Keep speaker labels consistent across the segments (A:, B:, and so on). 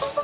A: Bye.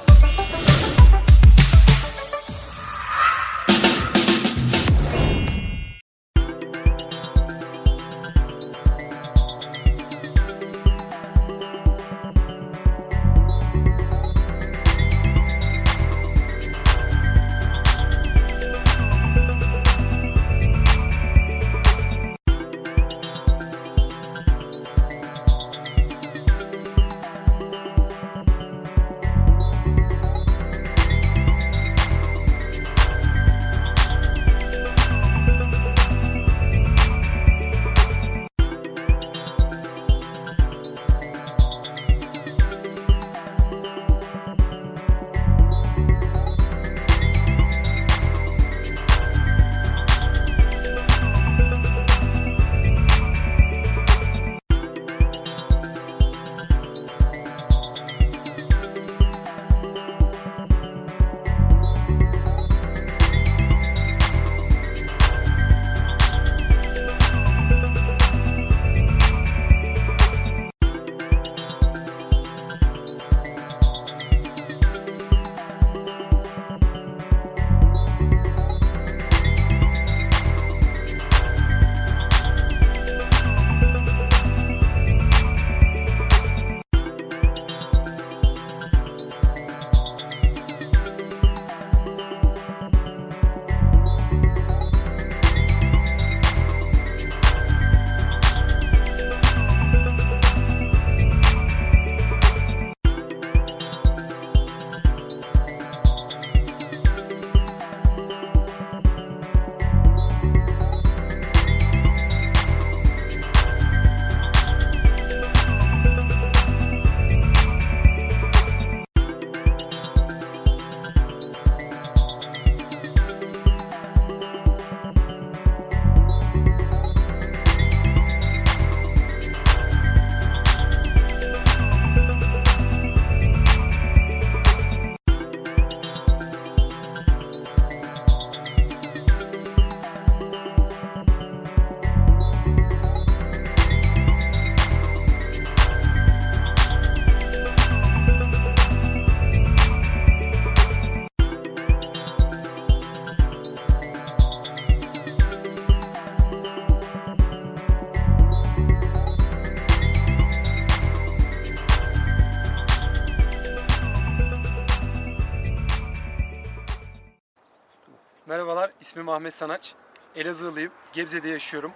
A: İsmim Ahmet Sanaç. Elazığlıyım, Gebze'de yaşıyorum.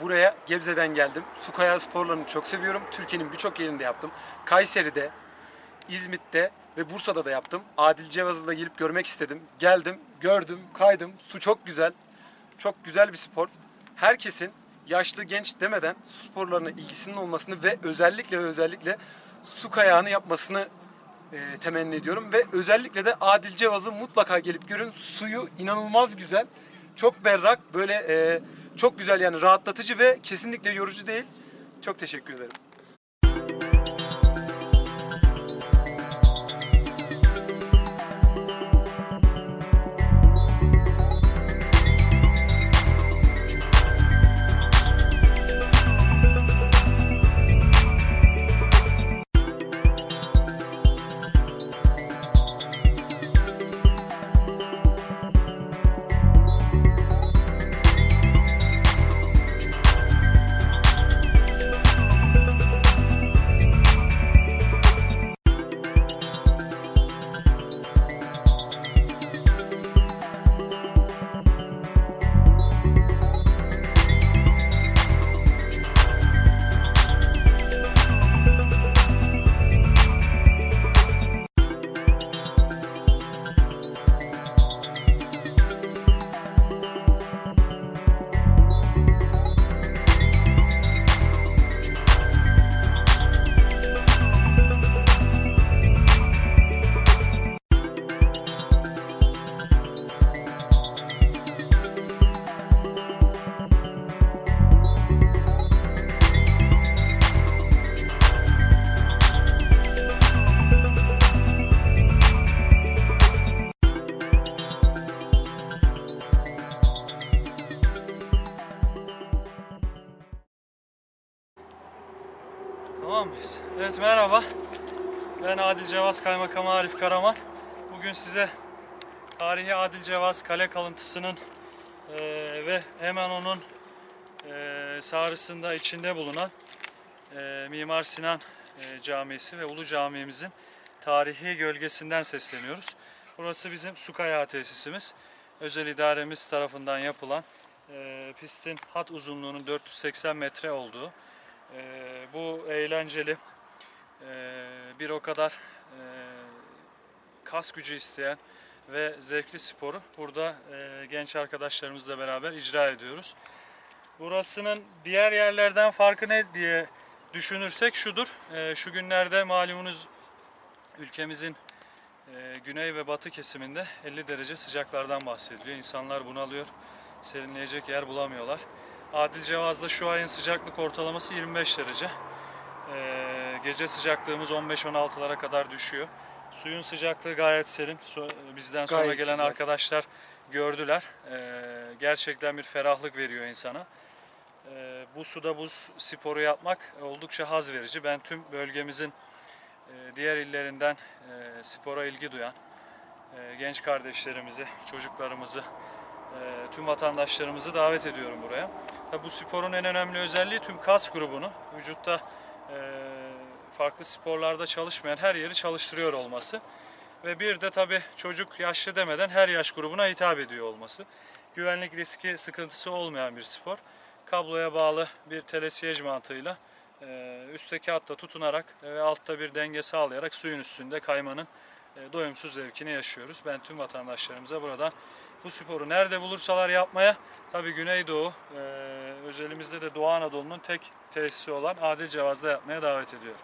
A: Buraya Gebze'den geldim. Su kayağı sporlarını çok seviyorum. Türkiye'nin birçok yerinde yaptım. Kayseri'de, İzmit'te ve Bursa'da da yaptım. Adil Cevaz'ı da gelip görmek istedim. Geldim, gördüm, kaydım. Su çok güzel. Çok güzel bir spor. Herkesin yaşlı genç demeden su sporlarına ilgisinin olmasını ve özellikle ve özellikle su kayağını yapmasını e, temenni ediyorum ve özellikle de Adil Cevaz'ı mutlaka gelip görün. Suyu inanılmaz güzel. Çok berrak, böyle e, çok güzel yani rahatlatıcı ve kesinlikle yorucu değil. Çok teşekkür ederim.
B: Tamam mıyız? Evet merhaba. Ben Adil Cevaz Kaymakamı Arif Karaman. Bugün size tarihi Adil Cevaz kale kalıntısının eee, ve hemen onun eee sağrısında içinde bulunan eee, Mimar Sinan eee, Camisi ve Ulu Camimizin tarihi gölgesinden sesleniyoruz. Burası bizim su kayağı tesisimiz. Özel idaremiz tarafından yapılan eee, pistin hat uzunluğunun 480 metre olduğu eee, bu eğlenceli eee, bir o kadar eee, kas gücü isteyen ve zevkli sporu burada eee, genç arkadaşlarımızla beraber icra ediyoruz. Burasının diğer yerlerden farkı ne diye düşünürsek şudur. Eee, şu günlerde malumunuz ülkemizin eee, güney ve batı kesiminde 50 derece sıcaklardan bahsediliyor. İnsanlar bunalıyor, serinleyecek yer bulamıyorlar. Adil Cevaz'da şu ayın sıcaklık ortalaması 25 derece. Ee, gece sıcaklığımız 15-16'lara kadar düşüyor. Suyun sıcaklığı gayet serin. Su- bizden sonra
A: Gayet
B: gelen
A: güzel.
B: arkadaşlar gördüler. Ee, gerçekten bir ferahlık veriyor insana. Ee, bu suda buz sporu yapmak oldukça haz verici. Ben tüm bölgemizin e, diğer illerinden e, spora ilgi duyan e, genç kardeşlerimizi, çocuklarımızı, tüm vatandaşlarımızı davet ediyorum buraya. Tabi bu sporun en önemli özelliği tüm kas grubunu vücutta e, farklı sporlarda çalışmayan her yeri çalıştırıyor olması. Ve bir de tabi çocuk yaşlı demeden her yaş grubuna hitap ediyor olması. Güvenlik riski sıkıntısı olmayan bir spor. Kabloya bağlı bir telesiyej mantığıyla e, üstteki hatta tutunarak ve altta bir denge sağlayarak suyun üstünde kaymanın e, doyumsuz zevkini yaşıyoruz. Ben tüm vatandaşlarımıza buradan bu sporu nerede bulursalar yapmaya tabi Güneydoğu e, özelimizde de Doğu Anadolu'nun tek tesisi olan Adil Cevaz'da yapmaya davet ediyorum.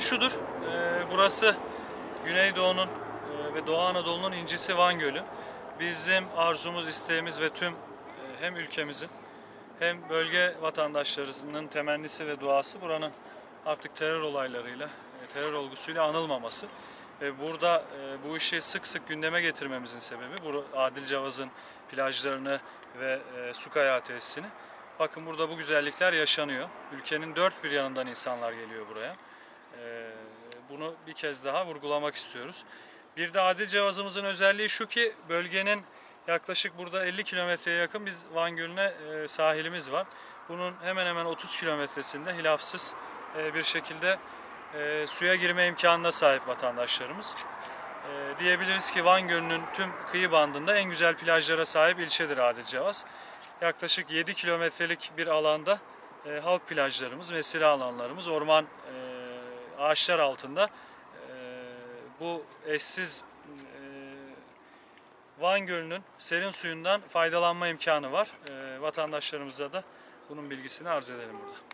B: Olan şudur. Ee, burası Güneydoğu'nun e, ve Doğu Anadolu'nun incisi Van Gölü. Bizim arzumuz, isteğimiz ve tüm e, hem ülkemizin hem bölge vatandaşlarının temennisi ve duası buranın artık terör olaylarıyla, e, terör olgusuyla anılmaması. Ve burada e, bu işi sık sık gündeme getirmemizin sebebi bu Adil Cavaz'ın plajlarını ve e, su kayağı tesisini. Bakın burada bu güzellikler yaşanıyor. Ülkenin dört bir yanından insanlar geliyor buraya. Ee, bunu bir kez daha vurgulamak istiyoruz. Bir de Adil Cevazımızın özelliği şu ki bölgenin yaklaşık burada 50 kilometreye yakın biz Van Gölü'ne e, sahilimiz var. Bunun hemen hemen 30 kilometresinde hilafsız e, bir şekilde e, suya girme imkanına sahip vatandaşlarımız. Diyebiliriz ki Van Gölü'nün tüm kıyı bandında en güzel plajlara sahip ilçedir Adil Cevaz yaklaşık 7 kilometrelik bir alanda halk plajlarımız, mesire alanlarımız, orman ağaçlar altında e, bu eşsiz e, Van Gölü'nün serin suyundan faydalanma imkanı var. E, vatandaşlarımıza da bunun bilgisini arz edelim burada.